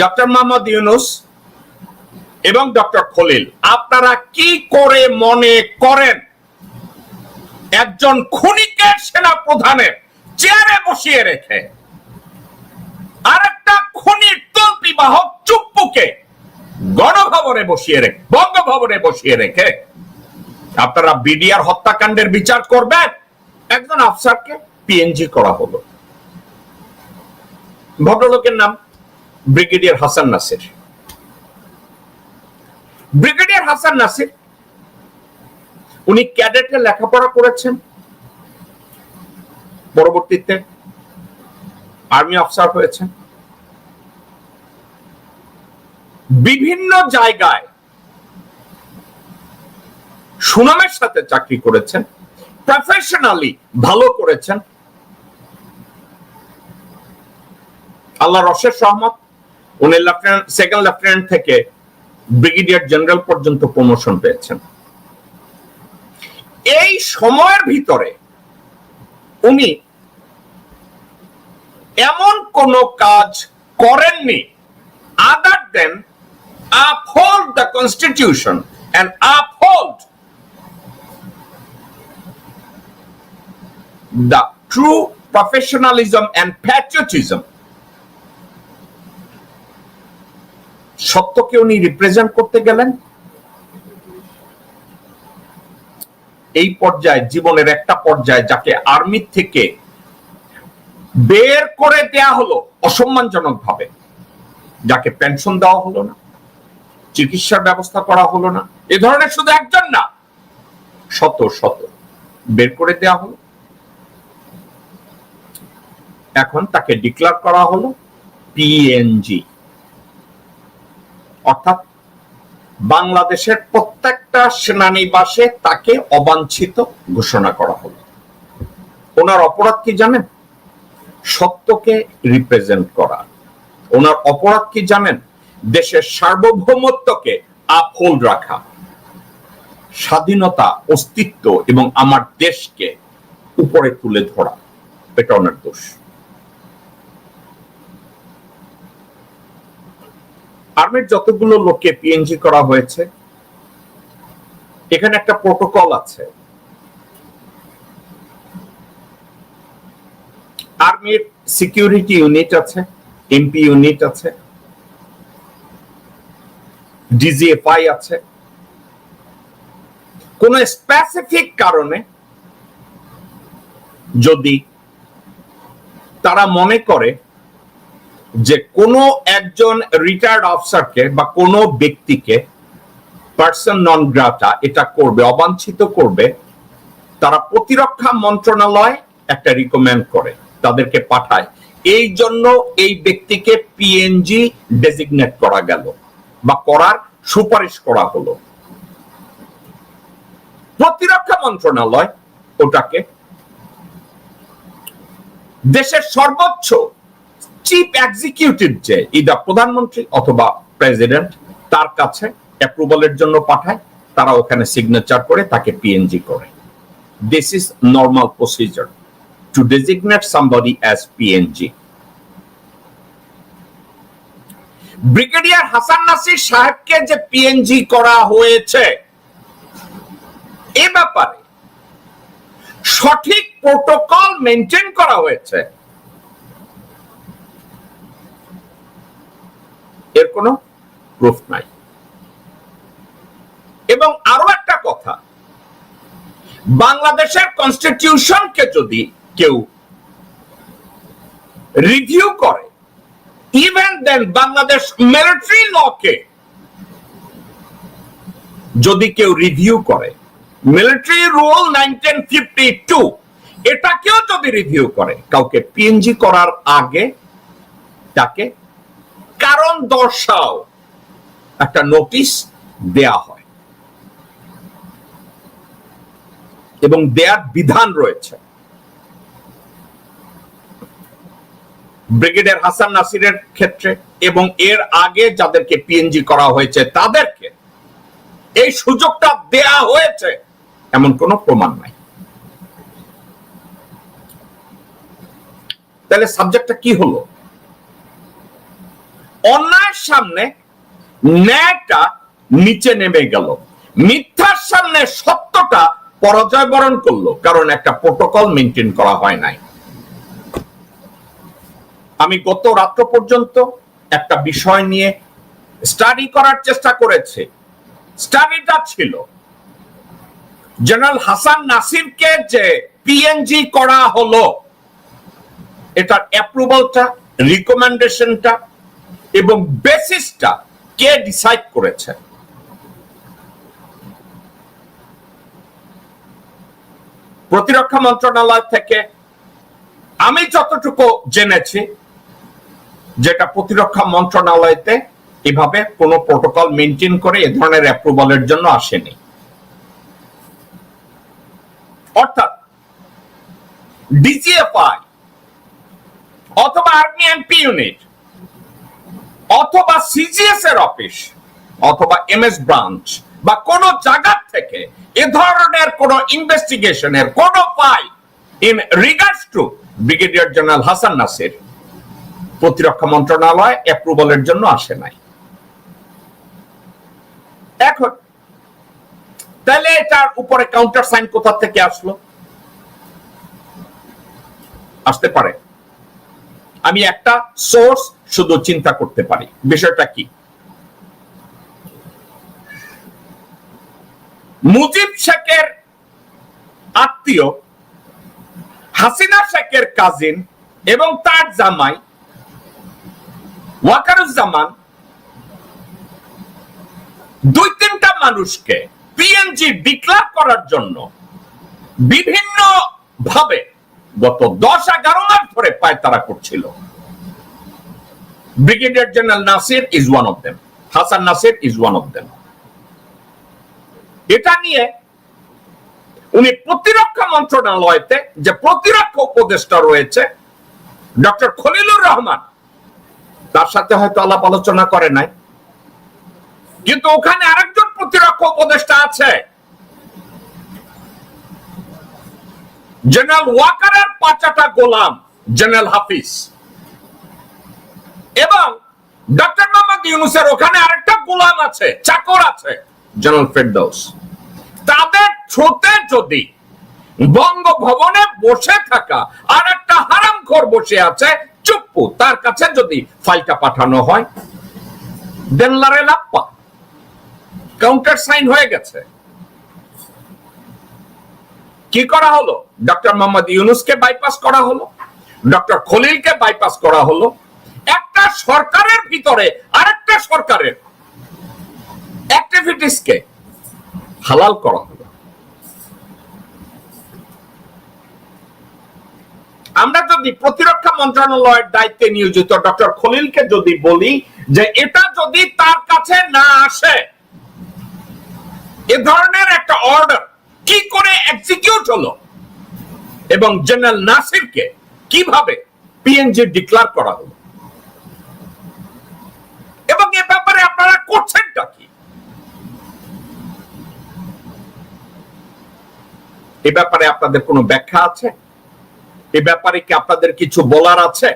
Doctor Mohammad Yunus এবং doctor Khalil আপনারা কি করে মনে করেন? একজন খুনিকে সেনা প্রধানের চেয়ারে বসিয়ে রেখে আরেকটা খুনির তল্পি বাহক চুপ্পুকে গণভবনে বসিয়ে রেখে, বঙ্গভবনে বসিয়ে রেখে আপনারা বিডিআর হত্যাকাণ্ডের বিচার করবেন? একজন আফসারকে পিএনজি করা হলো। ভদ্রলোকের নাম ব্রিগেডিয়ার হাসান নাসির। ব্রিগেডিয়ার হাসান নাসির, উনি ক্যাডেটে লেখাপড়া করেছেন। পরবর্তীতে আর্মি অফিসার হয়েছেন। বিভিন্ন জায়গায় সুনামের সাথে চাকরি করেছেন প্রফেশনালি ভালো করেছেন। আল্লাহ রশের সহমত উনি লেফটেন্যান্ট, সেকেন্ড লেফটেন্যান্ট থেকে ব্রিগেডিয়ার জেনারেল পর্যন্ত প্রমোশন পেয়েছেন। এই সময়ের ভিতরে উনি এমন কোন কাজ করেননি other than uphold the constitution and uphold the true professionalism and patriotism সত্যকে উনি রিপ্রেজেন্ট করতে গেলেন। এই পর্যায়ে, জীবনের একটা পর্যায়ে যাকে আর্মি থেকে বের করে দেয়া হলো অসম্মানজনক ভাবে, যাকে পেনশন দেওয়া হলো না, চিকিৎসার ব্যবস্থা করা হলো না, এ ধরনের শুধু একজন না, শত শত বের করে দেয়া হলো। এখন তাকে ডিক্লার করা হলো পিএনজি অর্থাৎ বাংলাদেশের প্রত্যেকটা সেনানিবাসে তাকে অবাঞ্ছিত ঘোষণা করা হলো। ওনার অপরাধ কি জানেন? সত্যকে রিপ্রেজেন্ট করা। ওনার অপরাধ কি জানেন? দেশের সার্বভৌমত্বকে আপহোল্ড রাখা। স্বাধীনতা, অস্তিত্ব এবং আমার দেশকে উপরে তুলে ধরা। এটা ওনার দোষ। আর্মির যতগুলো লোককে পিএনজি করা হয়েছে, এখানে একটা প্রোটোকল আছে। আর্মির সিকিউরিটি ইউনিট আছে এমপি ইউনিট আছে ডিজিএফআই আছে। কোন স্পেসিফিক কারণে যদি তারা মনে করে যে কোনো একজন রিটায়ার্ড অফিসারকে বা কোনো ব্যক্তিকে পার্সন নন গ্রাটা এটা করবে, অবাঞ্ছিত করবে, তারা প্রতিরক্ষা মন্ত্রণালয় একটা রিকমেন্ড করে, তাদেরকে পাঠায়। এই জন্য এই ব্যক্তিকে পিএনজি ডেজিগনেট করা গেল বা করার সুপারিশ করা হলো। প্রতিরক্ষা মন্ত্রণালয় ওটাকে দেশের সর্বোচ্চ চিফ এক্সিকিউটিভ যে ইদা প্রধানমন্ত্রী অথবা প্রেসিডেন্ট তার কাছে অ্যাপ্রুভালের জন্য পাঠায়, তারা ওখানে সিগনেচার করে, তাকে পিএনজি করে। This is normal procedure to designate somebody as PNG brigadier Hasan Nasir সাহেবকে যে পিএনজি করা হয়েছে, এ ব্যাপারে সঠিক প্রোটোকল মেনটেন করা হয়েছে। এর কোনো প্রুফ নাই। এবং আরও একটা কথা, বাংলাদেশের কনস্টিটিউশনকে যদি কেউ রিভিউ করে ইভেন দেন বাংলাদেশ মিলিটারি লকে যদি কেউ রিভিউ করে military rule nineteen fifty two এটাকেও যদি রিভিউ করে, কাউকে পিএনজি করার আগে তাকে কারণ দর্শাও। একটা নোটিশ দেয়া হয়। এবং দেয়ার বিধান রয়েছে। ব্রিগেডিয়ার হাসান নাসিরের ক্ষেত্রে এবং এর আগে যাদেরকে পিএনজি করা হয়েছে তাদেরকে এই সুযোগটা দেয়া হয়েছে এমন কোনো প্রমাণ নাই। তাহলে সাবজেক্টটা কি হলো? অন্যায়ের সামনে ন্যায়টা নিচে নেমে গেল। মিথ্যার সামনে সত্যটা পরাজয় বরণ করল, কারণ একটা প্রোটোকল মেনটেন করা হয় নাই। আমি গত রাত্র পর্যন্ত একটা বিষয় নিয়ে স্টাডি করার চেষ্টা করেছি। স্টাডিটা ছিল জেনারেল হাসান নাসিরকে যে পিএনজি করা হলো, এটার অ্যাপ্রুভালটা রিকমেন্ডেশনটা এবং বেসিসটা কে ডিসাইড করেছে? প্রতিরক্ষা মন্ত্রণালয় থেকে আমি যতটুকু জেনেছি যেটা প্রতিরক্ষা মন্ত্রণালয়তে এভাবে কোনো প্রোটোকল মেনটেন করে এ ধরনের অ্যাপ্রুভালের জন্য আসেনি। অর্থাৎ ডিজিএফআই অথবা আর্মি এমপি ইউনিট অথবা সিজিএস এর অফিস অথবা এমএস ব্রাঞ্চ বা কোন জায়গা থেকে এ ধরনের কোন ইনভেস্টিগেশনের কোন file in regards to brigadier general Hasan Nasir প্রতিরক্ষা মন্ত্রণালয় অ্যাপ্রুভালের জন্য আসে নাই। এখন, তাহলে এটার উপরে কাউন্টার সাইন কোথা থেকে আসলো? আসতে পারে। আমি একটা সোর্স শুধু চিন্তা করতে পারি। বিষয়টা কি? মুজিব শেখের আত্মীয়, হাসিনা শেখের কাজিন এবং তার জামাই ওয়াকারুজ্জামান দুই তিনটা মানুষকে পিএনজি ডিক্লার করার জন্য বিভিন্ন ভাবে গত দশ এগারো মাস ধরে পায়তারা করছিল। Brigadier general Nasir is one of them Hasan Nasir is one of them এটা নিয়ে উনি প্রতিরক্ষা মন্ত্রণালয়তে যে প্রতিরক্ষা উপদেষ্টা রয়েছে, ডক্টর খলিলুর রহমান, তার সাথে হয়তো আলাপ আলোচনা করে নাই। কিন্তু ওখানে আরেকজন প্রতিরক্ষা উপদেষ্টা আছে। জেনারেল ওয়াকারের পাঁচাটা গোলাম জেনারেল হাফিজ এবং ডক্টর মোহাম্মদ ইউনুসের ওখানে আরেকটা গোলাম আছে, চাকর আছে, জেনারেল ফেরদৌস। তাদের থ্রুতে যদি বঙ্গভবনে বসে থাকা আর একটা হারাম ঘর বসে আছে, চুপ্পু, তার কাছে যদি ফাইলটা পাঠানো হয়, দেনলারে লাপ্পা। কাউন্টার সাইন হয়ে গেছে। কি করা হলো? ডক্টর মোহাম্মদ ইউনুসকে বাইপাস করা হলো? ডক্টর খলিলকে বাইপাস করা হলো? একটা সরকারের ভিতরে আরেকটা সরকারের অ্যাক্টিভিটিসকে হালাল করা হলো আমরা যদি প্রতিরক্ষা মন্ত্রণালয়ের দায়িত্বে নিয়োজিত ডক্টর খলিলকে যদি বলি যে এটা যদি তার কাছে না আসে, এ ধরনের একটা অর্ডার কি করে এক্সিকিউট হলো এবং জেনারেল নাসিরকে কীভাবে পিএনজি ডিক্লার করা হলো এবং এ ব্যাপারে আপনারা করছেনটা কি? এ ব্যাপারে আপনাদের কোনো ব্যাখ্যা আছে? এ ব্যাপারে কি আপনাদের কিছু বলার আছে?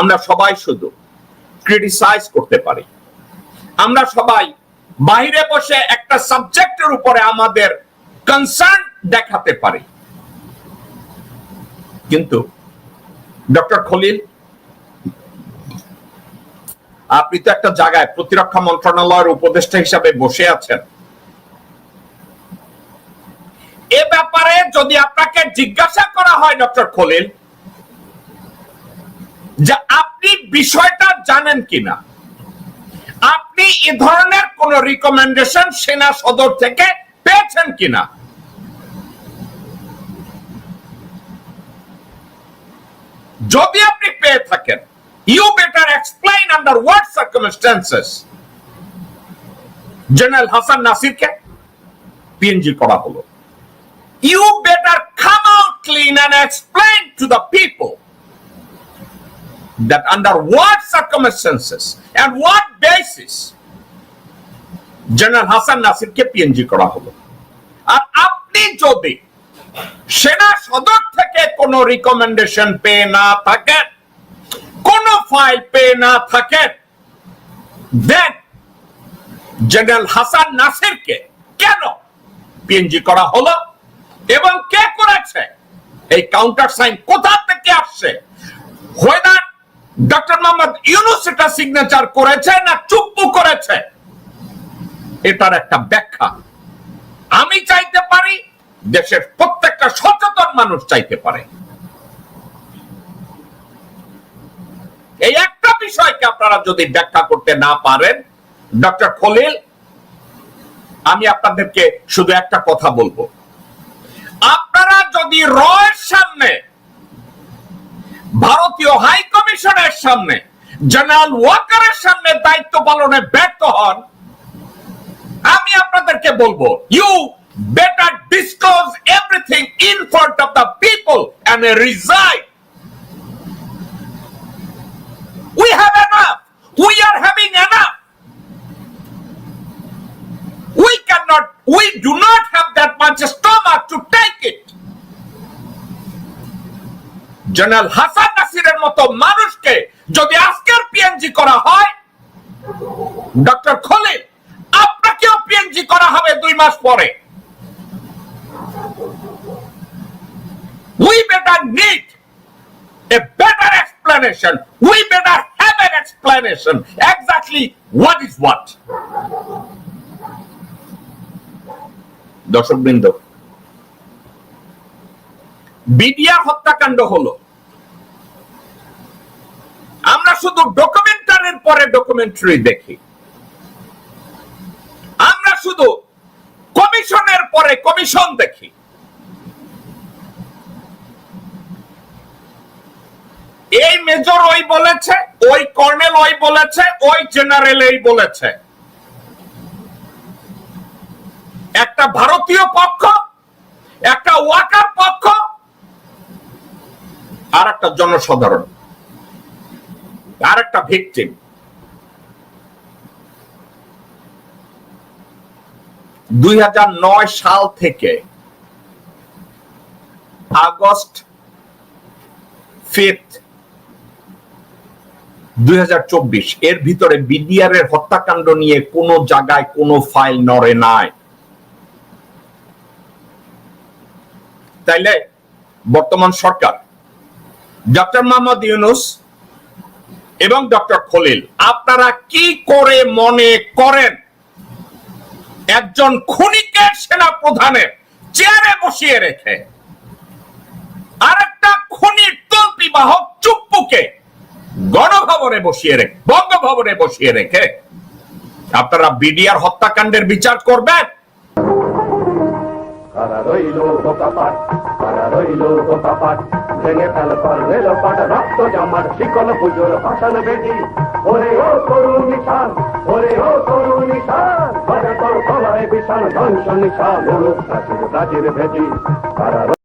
আমরা সবাই শুধু ক্রিটিসাইজ করতে পারি। আমরা সবাই বাইরে বসে একটা সাবজেক্টের উপরে আমাদের কনসার্ন দেখাতে পারি। কিন্তু ডক্টর খলিল আপনি তো একটা জায়গায় প্রতিরক্ষা মন্ত্রণালয়ের উপদেষ্টা হিসাবে বসে আছেন। এ ব্যাপারে যদি আপনাকে জিজ্ঞাসা করা হয়, ডক্টর খলিল, যে আপনি বিষয়টা জানেন কিনা, আপনি এ ধরনের কোন রিকমেন্ডেশন সেনা সদর থেকে পেয়েছেন কিনা? যদি আপনি পেয়ে থাকেন you better explain under what circumstances general Hasan নাসিরকে PNG করা হলো। You better come out clean and explain to the people that under what circumstances and what basis general Hasan নাসিরকে PNG করা হলো। আর আপনি যদি সেনা সদর থেকে কোনো রিকমেন্ডেশন পেয়ে না থাকেন ফাইল পেয়ে না থাকেন দেন জেনারেল হাসান নাসিরকে কেন পিএনজি করা হলো এবং কে করেছে? এই কাউন্টার সাইন কোথা থেকে আসছে? হোয়েদার ডক্টর মোহাম্মদ ইউনুস এটা সিগনেচার করেছে না চুপ্পু করেছে? এটার একটা ব্যাখ্যা। আমি চাইতে পারি, দেশের প্রত্যেকটা সচেতন মানুষ চাইতে পারে। এই একটা বিষয়কে আপনারা যদি ব্যাখ্যা করতে না পারেন, ডক্টর খলিল, আমি আপনাদেরকে শুধু একটা কথা বলব। আপনারা যদি রয়ের সামনে, ভারতীয় হাই কমিশনের সামনে, জেনারেল ওয়াকারের সামনে দায়িত্ব পালনে ব্যর্থ হন, আমি আপনাদেরকে বলব you better disclose everything in front of the people and resign We are having enough. We cannot, we do not have that much stomach to take it. General Hasan নাসিরের মতো মানুষকে যদি আজকের পিএনজি করা হয় ডক্টর খলিল আপনাকেও PNG করা হবে দুই মাস পরে We better need a better explanation. We better have an explanation. Exactly what is what. দর্শক বৃন্দ বিডিআর হত্যাকাণ্ড হলো আমরা শুধু ডকুমেন্টারির পরে ডকুমেন্টারি দেখি আমরা শুধু কমিশনের পরে কমিশন দেখি এই মেজর ওই বলেছে ওই কর্নেল ওই বলেছে, ওই জেনারেল এই বলেছে। একটা ভারতীয় পক্ষ, একটা ওয়াকার পক্ষ, আর একটা জনসাধারণ, আর একটা ভিকটিম। দুই সাল থেকে আগস্ট ফিফথ দুই হাজার চব্বিশ। এর ভিতরে বিডিআর এর হত্যাকাণ্ড নিয়ে কোন জায়গায় কোনো ফাইল নড়ে নাই। তাইলে বর্তমান সরকার ডক্টর মোহাম্মদ ইউনুস এবং ডক্টর খলিল, আপনারা কি করে মনে করেন একজন খুনিকে সেনা প্রধানের চেয়ারে বসিয়ে রেখে আরেকটা খুনির তল্পি বাহক চুপ্পুকে গণভবনে বসিয়ে রেখে বঙ্গভবনে বসিয়ে রেখে আপনারা বিডিআর হত্যাকাণ্ডের বিচার করবেন।